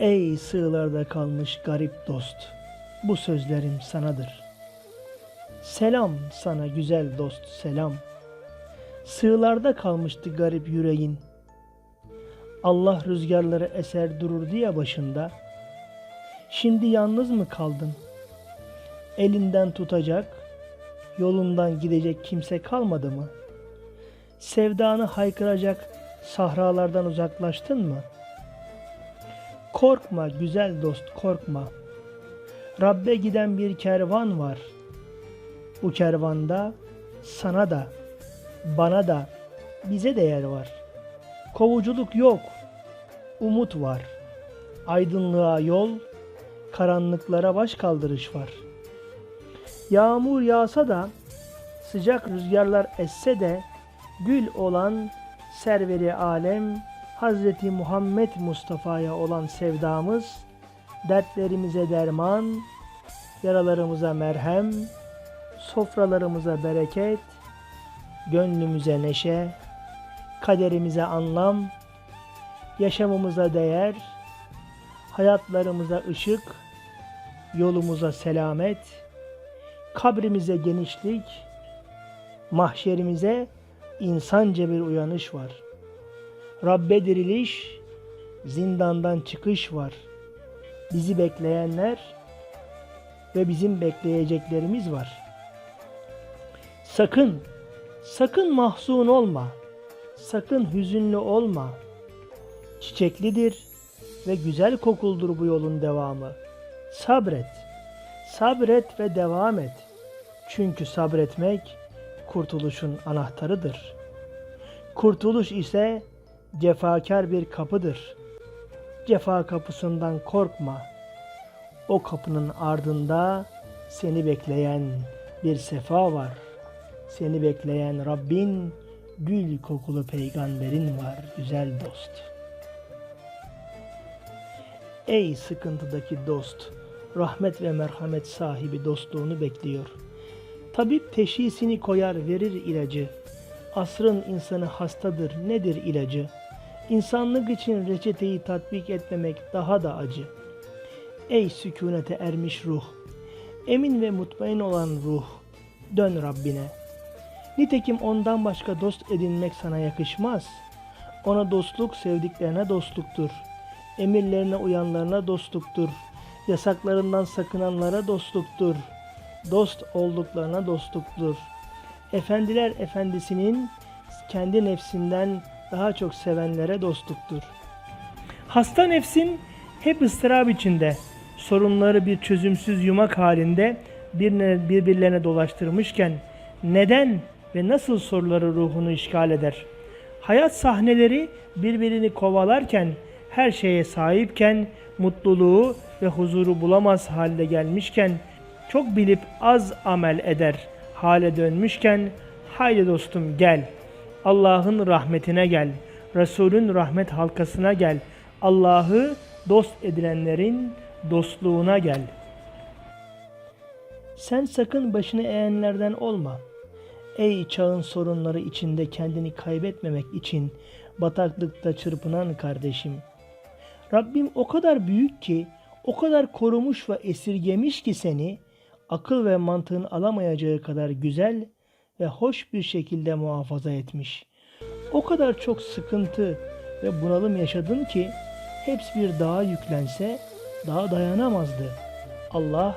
Ey sığlarda kalmış garip dost, bu sözlerim sanadır. Selam sana güzel dost, selam. Sığlarda kalmıştı garip yüreğin. Allah rüzgarları eser dururdu ya başında. Şimdi yalnız mı kaldın? Elinden tutacak, yolundan gidecek kimse kalmadı mı? Sevdanı haykıracak sahralardan uzaklaştın mı?'' Korkma güzel dost korkma. Rabbe giden bir kervan var. Bu kervanda sana da, bana da, bize de yer var. Kovuculuk yok, umut var. Aydınlığa yol, karanlıklara baş kaldırış var. Yağmur yağsa da, sıcak rüzgarlar esse de, gül olan serveri alem Hazreti Muhammed Mustafa'ya olan sevdamız dertlerimize derman, yaralarımıza merhem, sofralarımıza bereket, gönlümüze neşe, kaderimize anlam, yaşamımıza değer, hayatlarımıza ışık, yolumuza selamet, kabrimize genişlik, mahşerimize insanca bir uyanış var.'' Rabbe diriliş, zindandan çıkış var. Bizi bekleyenler ve bizim bekleyeceklerimiz var. Sakın, sakın mahzun olma. Sakın hüzünlü olma. Çiçeklidir ve güzel kokuldur bu yolun devamı. Sabret. Sabret ve devam et. Çünkü sabretmek kurtuluşun anahtarıdır. Kurtuluş ise cefakar bir kapıdır. Cefa kapısından korkma. O kapının ardında seni bekleyen bir sefa var. Seni bekleyen Rabbin gül kokulu peygamberin var güzel dost. Ey sıkıntıdaki dost, rahmet ve merhamet sahibi dostluğunu bekliyor. Tabip teşhisini koyar verir ilacı. Asrın insanı hastadır nedir ilacı? İnsanlık için reçeteyi tatbik etmemek daha da acı. Ey sükunete ermiş ruh, emin ve mutmain olan ruh, dön Rabbine. Nitekim ondan başka dost edinmek sana yakışmaz. Ona dostluk sevdiklerine dostluktur. Emirlerine uyanlarına dostluktur. Yasaklarından sakınanlara dostluktur. Dost olduklarına dostluktur. Efendiler efendisinin kendi nefsinden daha çok sevenlere dostluktur. Hasta nefsin hep ıstırap içinde, sorunları bir çözümsüz yumak halinde birbirlerine dolaştırmışken neden ve nasıl soruları ruhunu işgal eder? Hayat sahneleri birbirini kovalarken, her şeye sahipken, mutluluğu ve huzuru bulamaz halde gelmişken, çok bilip az amel eder hale dönmüşken, haydi dostum gel.'' Allah'ın rahmetine gel. Resulün rahmet halkasına gel. Allah'ı dost edilenlerin dostluğuna gel. Sen sakın başını eğenlerden olma. Ey çağın sorunları içinde kendini kaybetmemek için bataklıkta çırpınan kardeşim. Rabbim o kadar büyük ki, o kadar korumuş ve esirgemiş ki seni, akıl ve mantığın alamayacağı kadar güzel ve hoş bir şekilde muhafaza etmiş. O kadar çok sıkıntı ve bunalım yaşadın ki hepsi bir dağa yüklense daha dayanamazdı. Allah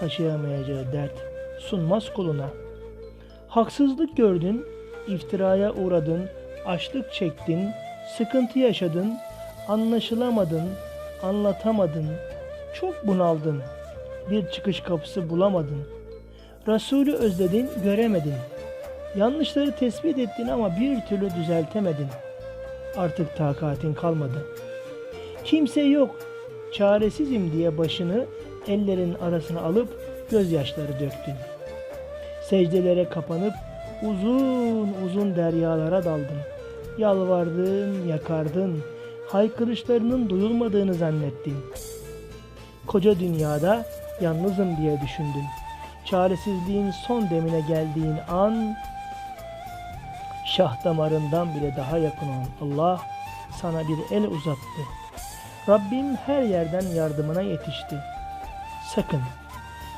taşıyamayacağı dert sunmaz koluna. Haksızlık gördün, iftiraya uğradın, açlık çektin, sıkıntı yaşadın, anlaşılamadın, anlatamadın, çok bunaldın, bir çıkış kapısı bulamadın. Resulü özledin, göremedin. Yanlışları tespit ettin ama bir türlü düzeltemedin. Artık takatin kalmadı. Kimse yok, çaresizim diye başını ellerin arasına alıp gözyaşları döktün. Secdelere kapanıp uzun uzun deryalara daldın. Yalvardın, yakardın, haykırışlarının duyulmadığını zannettin. Koca dünyada yalnızım diye düşündün. Çaresizliğin son demine geldiğin an şah damarından bile daha yakın olan Allah sana bir el uzattı. Rabbim her yerden yardımına yetişti. Sakın,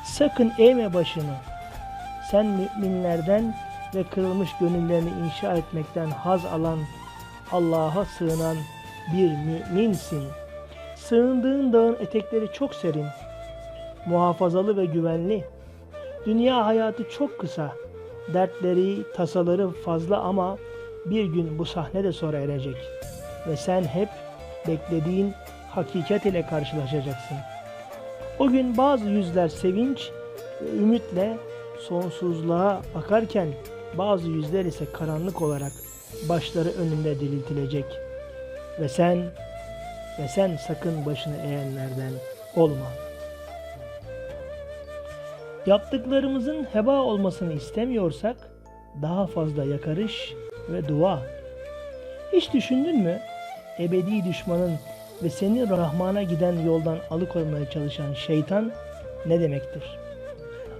sakın eğme başını. Sen müminlerden ve kırılmış gönüllerini inşa etmekten haz alan, Allah'a sığınan bir müminsin. Sığındığın dağın etekleri çok serin, muhafazalı ve güvenli. Dünya hayatı çok kısa. Dertleri, tasaları fazla ama bir gün bu sahne de sona erecek. Ve sen hep beklediğin hakikat ile karşılaşacaksın. O gün bazı yüzler sevinç ve ümitle sonsuzluğa bakarken bazı yüzler ise karanlık olarak başları önünde diriltilecek. Ve sen ve sen sakın başını eğenlerden olma. Yaptıklarımızın heba olmasını istemiyorsak daha fazla yakarış ve dua. Hiç düşündün mü? Ebedi düşmanın ve seni Rahman'a giden yoldan alıkoymaya çalışan şeytan ne demektir?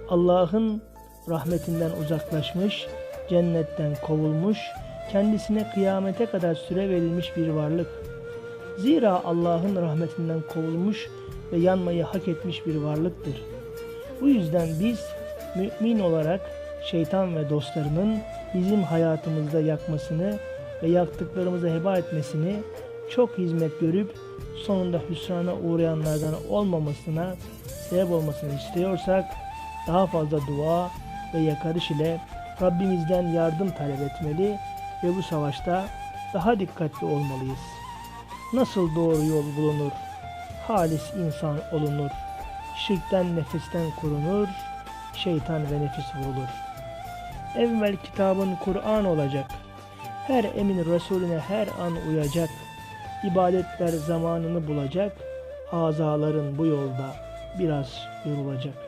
Allah'ın rahmetinden uzaklaşmış, cennetten kovulmuş, kendisine kıyamete kadar süre verilmiş bir varlık. Zira Allah'ın rahmetinden kovulmuş ve yanmayı hak etmiş bir varlıktır. Bu yüzden biz mümin olarak şeytan ve dostlarının bizim hayatımızda yakmasını ve yaktıklarımızı heba etmesini çok hizmet görüp sonunda hüsrana uğrayanlardan olmamasına sebep olmasını istiyorsak daha fazla dua ve yakarış ile Rabbimizden yardım talep etmeli ve bu savaşta daha dikkatli olmalıyız. Nasıl doğru yol bulunur? Halis insan olunur. Şirkten nefisten korunur. Şeytan ve nefis vurulur. Evvel kitabın Kur'an olacak. Her emin Resulüne her an uyacak. İbadetler zamanını bulacak. Azaların bu yolda biraz yorulacak.''